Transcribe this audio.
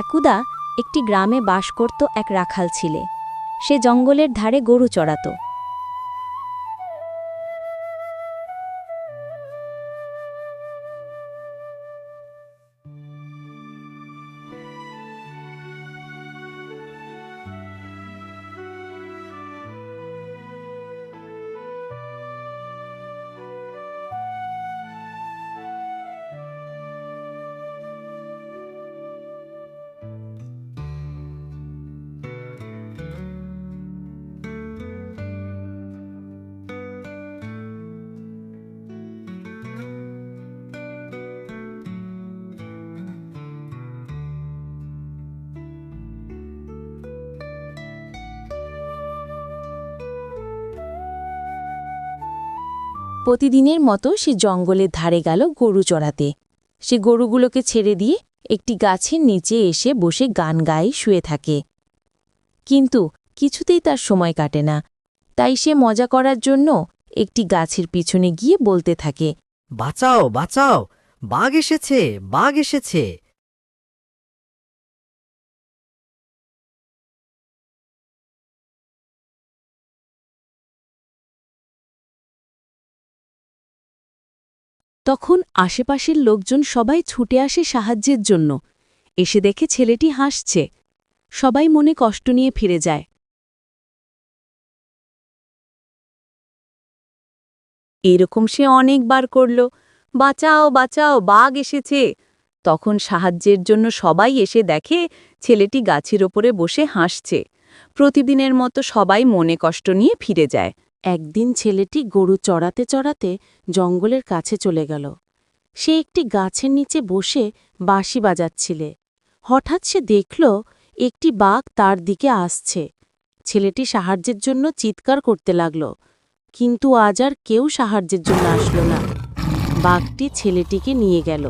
একদা একটি গ্রামে বাস করত এক রাখাল ছিলে। সে জঙ্গলের ধারে গরু চড়াত। প্রতিদিনের মতো সে জঙ্গলের ধারে গেল গরু চড়াতে। সে গরুগুলোকে ছেড়ে দিয়ে একটি গাছের নিচে এসে বসে গান গায়ে, শুয়ে থাকে। কিন্তু কিছুতেই তার সময় কাটে না। তাই সে মজা করার জন্য একটি গাছের পিছনে গিয়ে বলতে থাকে, বাঁচাও বাঁচাও! বাঘ এসেছে বাঘ এসেছে! তখন আশেপাশের লোকজন সবাই ছুটে আসে সাহায্যের জন্য। এসে দেখে ছেলেটি হাসছে। সবাই মনে কষ্ট নিয়ে ফিরে যায়। এরকম সে অনেকবার করল। বাঁচাও বাঁচাও, বাঘ এসেছে। তখন সাহায্যের জন্য সবাই এসে দেখে ছেলেটি গাছের ওপরে বসে হাসছে। প্রতিদিনের মতো সবাই মনে কষ্ট নিয়ে ফিরে যায়। একদিন ছেলেটি গরু চড়াতে চড়াতে জঙ্গলের কাছে চলে গেল। সে একটি গাছের নিচে বসে বাঁশি বাজাচ্ছিলে। হঠাৎ সে দেখল, একটি বাঘ তার দিকে আসছে। ছেলেটি সাহায্যের জন্য চিৎকার করতে লাগল, কিন্তু আজ আর কেউ সাহায্যের জন্য আসলো না। বাঘটি ছেলেটিকে নিয়ে গেল।